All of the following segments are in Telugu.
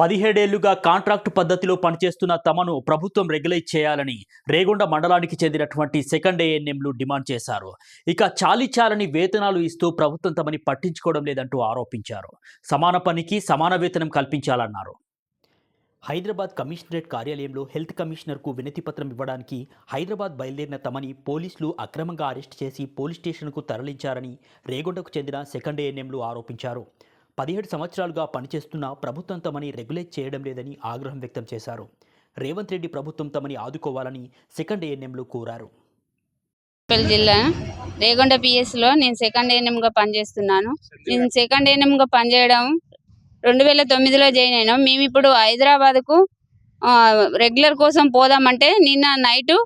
పదిహేడేళ్ళుగా కాంట్రాక్టు పద్ధతిలో పనిచేస్తున్న తమను ప్రభుత్వం రెగ్యులేట్ చేయాలని రేగొండ మండలానికి చెందినటువంటి సెకండ్ ఏఎన్ఎంలు డిమాండ్ చేశారు. ఇక చాలిచాలని వేతనాలు ఇస్తూ ప్రభుత్వం తమని పట్టించుకోవడం లేదంటూ ఆరోపించారు. సమాన పనికి సమాన వేతనం కల్పించాలన్నారు. హైదరాబాద్ కమిషనరేట్ కార్యాలయంలో హెల్త్ కమిషనర్కు వినతిపత్రం ఇవ్వడానికి హైదరాబాద్ బయలుదేరిన తమని పోలీసులు అక్రమంగా అరెస్ట్ చేసి పోలీస్ స్టేషన్కు తరలించారని రేగొండకు చెందిన సెకండ్ ఏఎన్ఎంలు ఆరోపించారు. పదిహేడు సంవత్సరాలుగా పనిచేస్తున్న ప్రభుత్వం తమని రెగ్యులేట్ చేయడం లేదని ఆగ్రహం వ్యక్తం చేశారు. రేవంత్ రెడ్డి ప్రభుత్వం తమని ఆదుకోవాలని సెకండ్ ఏఎన్ఎంలు కోరారు. జిల్లా రేగొండ పిఎస్లో నేను సెకండ్ ఏఎన్ఎంగా పనిచేస్తున్నాను. నేను సెకండ్ ఏఎన్ఎంగా పనిచేయడం రెండు వేల తొమ్మిదిలో జాయిన్ అయినాం. మేము ఇప్పుడు హైదరాబాద్కు రెగ్యులర్ కోసం పోదామంటే నిన్న నైటు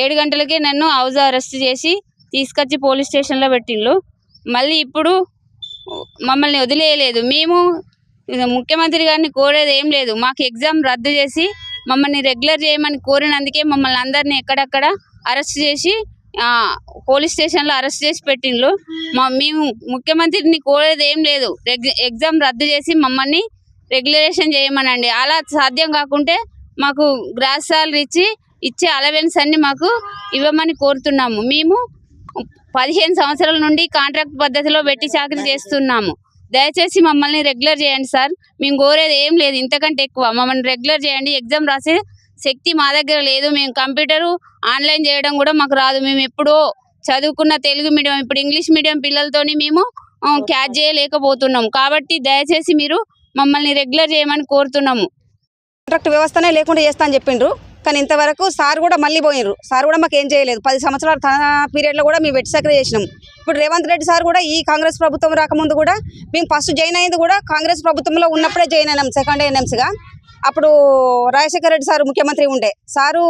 ఏడు గంటలకే నన్ను హౌస్ అరెస్ట్ చేసి తీసుకొచ్చి పోలీస్ స్టేషన్లో పెట్టిండ్రు. మళ్ళీ ఇప్పుడు మమ్మల్ని వదిలేయలేదు. మేము ముఖ్యమంత్రి గారిని కోరేది ఏం లేదు. మాకు ఎగ్జామ్ రద్దు చేసి మమ్మల్ని రెగ్యులర్ చేయమని కోరినందుకే మమ్మల్ని అందరినీ ఎక్కడక్కడ అరెస్ట్ చేసి పోలీస్ స్టేషన్లో అరెస్ట్ చేసి పెట్టిండ్రు. మా మేము ముఖ్యమంత్రిని కోరేది ఏం లేదు. రెగ్- ఎగ్జామ్ రద్దు చేసి మమ్మల్ని రెగ్యులేషన్ చేయమనండి. అలా సాధ్యం కాకుంటే మాకు గ్రాస్ సాలరీ ఇచ్చి ఇచ్చే అలవెన్స్ అన్ని మాకు ఇవ్వమని కోరుతున్నాము. మేము పదిహేను సంవత్సరాల నుండి కాంట్రాక్ట్ పద్ధతిలో పెట్టి చాకరీ చేస్తున్నాము. దయచేసి మమ్మల్ని రెగ్యులర్ చేయండి సార్. మేము కోరేది ఏం లేదు. ఇంతకంటే ఎక్కువ. మమ్మల్ని రెగ్యులర్ చేయండి. ఎగ్జామ్ రాసే శక్తి మా దగ్గర లేదు. మేము కంప్యూటరు ఆన్లైన్ చేయడం కూడా మాకు రాదు. మేము ఎప్పుడో చదువుకున్న తెలుగు మీడియం ఇప్పుడు ఇంగ్లీష్ మీడియం పిల్లలతోని మేము క్యాచ్ చేయలేకపోతున్నాం కాబట్టి దయచేసి మీరు మమ్మల్ని రెగ్యులర్ చేయమని కోరుతున్నాము. కాంట్రాక్ట్ వ్యవస్థనే లేకుండా చేస్తా అని చెప్పిండ్రు. కానీ ఇంతవరకు సార్ కూడా మళ్ళీ పోయినారు సార్ కూడా మాకు ఏం చేయలేదు. పది సంవత్సరాల తన పీరియడ్లో కూడా మేము వెట్టి సక్రియ చేసినాం. ఇప్పుడు రేవంత్ రెడ్డి సార్ కూడా ఈ కాంగ్రెస్ ప్రభుత్వం రాకముందు కూడా మేము ఫస్ట్ జాయిన్ అయింది కూడా కాంగ్రెస్ ప్రభుత్వంలో ఉన్నప్పుడే జాయిన్ అయినాం సెకండ్ ఎన్ఎంసీగా. అప్పుడు రాజశేఖర రెడ్డి సార్ ముఖ్యమంత్రి ఉండే. సారు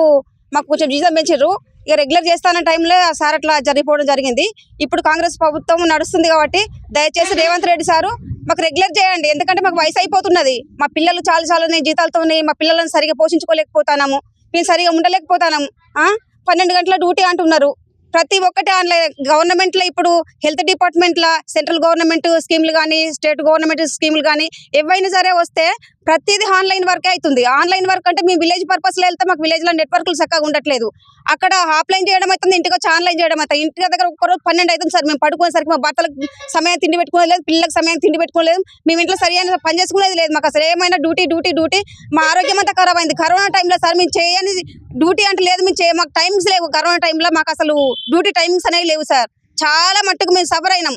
మాకు కొంచెం జీతం పెంచారు ఇక రెగ్యులర్ చేస్తాన టైంలో ఆ సార్ అట్లా జరిగిపోవడం జరిగింది. ఇప్పుడు కాంగ్రెస్ ప్రభుత్వం నడుస్తుంది కాబట్టి దయచేసి రేవంత్ రెడ్డి సారు మాకు రెగ్యులర్ చేయండి. ఎందుకంటే మాకు వయసు అయిపోతున్నది. మా పిల్లలు చాలా చాలా జీతాలతో మా పిల్లలను సరిగా పోషించుకోలేకపోతున్నాము. మేము సరిగా ఉండలేకపోతాను ఆ? పన్నెండు గంటల డ్యూటీ అంటున్నారు ప్రతి ఒక్కటి ఆన్లైన్ గవర్నమెంట్లో ఇప్పుడు హెల్త్ డిపార్ట్మెంట్లో సెంట్రల్ గవర్నమెంట్ స్కీమ్లు కానీ స్టేట్ గవర్నమెంట్ స్కీమ్లు కానీ ఏవైనా సరే వస్తే ప్రతిదీ ఆన్లైన్ వర్కే అవుతుంది ఆన్లైన్ వర్క్ అంటే మేము విలేజ్ పర్పస్లో వెళ్తే మాకు విలేజ్లో నెట్వర్క్లు చక్కగా ఉండట్లేదు. అక్కడ ఆఫ్లైన్ చేయడం అవుతుంది ఇంటికి వచ్చి ఆన్లైన్ చేయడం అవుతుంది ఇంటి దగ్గర ఒక్కరోజు పన్నెండు అవుతుంది సార్. మేము పడుకునేసరికి మా భర్తలకు సమయం తిండి పెట్టుకోలేదు పిల్లలకు సమయం తిండి పెట్టుకోలేదు మేము ఇంట్లో సరైన పని చేసుకునేది లేదు మాకు అసలు. ఏమైనా డ్యూటీ డ్యూటీ డ్యూటీ మా ఆరోగ్యం అంతా ఖరాబ్ అయింది. కరోనా టైంలో సార్ మేము చేయని డ్యూటీ అంటే లేదు మేము చేయ మాకు టైమింగ్స్ లేవు. కరోనా టైంలో మాకు అసలు డ్యూటీ టైమింగ్స్ అనేవి లేవు సార్. చాలా మట్టుకు మేము సఫర్ అయినాం.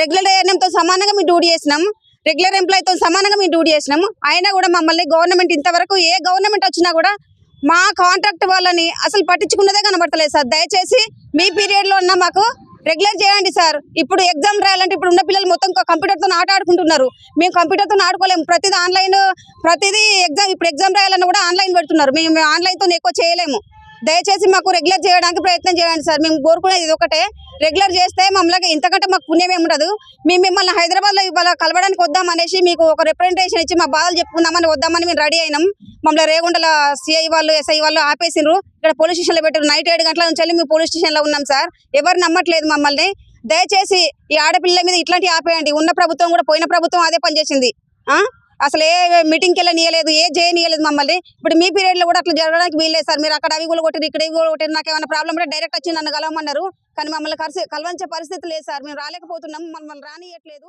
రెగ్యులర్ ఏఎన్ఎంతో సమానంగా మేము డ్యూటీ చేసినాం. రెగ్యులర్ ఎంప్లాయీతో సమానంగా మేము డ్యూటీ చేసినాం. అయినా కూడా మమ్మల్ని గవర్నమెంట్ ఇంతవరకు ఏ గవర్నమెంట్ వచ్చినా కూడా మా కాంట్రాక్ట్ వాళ్ళని అసలు పట్టించుకున్నదే కనబడతలేదు సార్. దయచేసి మీ పీరియడ్లో ఉన్న మాకు రెగ్యులర్ చేయండి సార్. ఇప్పుడు ఎగ్జామ్ రాయాలంటే ఇప్పుడు ఉన్న పిల్లలు మొత్తం కంప్యూటర్తో ఆట ఆడుకుంటున్నారు. మేము కంప్యూటర్తో ఆడుకోలేము ప్రతిదీ ఆన్లైన్ ప్రతిదీ ఎగ్జామ్ ఇప్పుడు ఎగ్జామ్ రాయాలన్నా కూడా ఆన్లైన్ పెడుతున్నారు. మేము ఆన్లైన్తో ఎక్కువ చేయలేము. దయచేసి మాకు రెగ్యులర్ చేయడానికి ప్రయత్నం చేయండి సార్. మేము కోరుకునేది ఇది ఒకటే రెగ్యులర్ చేస్తే మమ్మల్ని ఇంతకంటే మాకు పుణ్యం ఏమి ఉండదు. మేము మిమ్మల్ని హైదరాబాద్లో ఇవాళ కలవడానికి వద్దాం అనేసి మీకు ఒక రిప్రజెంటేషన్ ఇచ్చి మా బాధలు చెప్పుకుందామని వద్దామని మేము రెడీ అయినాం. మమ్మల్ని రేగుండల సిఐ వాళ్ళు ఎస్ఐ వాళ్ళు ఆపేసిండ్రు. ఇక్కడ పోలీస్ స్టేషన్లో పెట్టారు నైట్ ఏడు గంటల నుంచి వెళ్ళి మేము పోలీస్ స్టేషన్లో ఉన్నాం సార్. ఎవరు నమ్మట్లేదు మమ్మల్ని. దయచేసి ఈ ఆడపిల్ల మీద ఇట్లాంటి ఆపేయండి. ఉన్న ప్రభుత్వం కూడా పోయిన ప్రభుత్వం అదే పనిచేసింది. ఆ? అసలు ఏ మీటింగ్కి వెళ్ళనియలేదు ఏ చేయనియలేదు మమ్మల్ని. ఇప్పుడు మీ పీరియడ్లో కూడా అట్లా జరగడానికి వీల్లేదు సార్. మీరు అక్కడ అవి కూడా కొట్టిరు ఇక్కడ ఇవి కూడా కొట్టిరు నాకు ఏమైనా ప్రాబ్లం ఉంటే డైరెక్ట్ వచ్చి నన్ను కలవమన్నారు. కానీ మమ్మల్ని కలిసి కలవంచే పరిస్థితి లేదు సార్. మేము రాలేకపోతున్నాం. మమ్మల్ని రానియట్లేదు.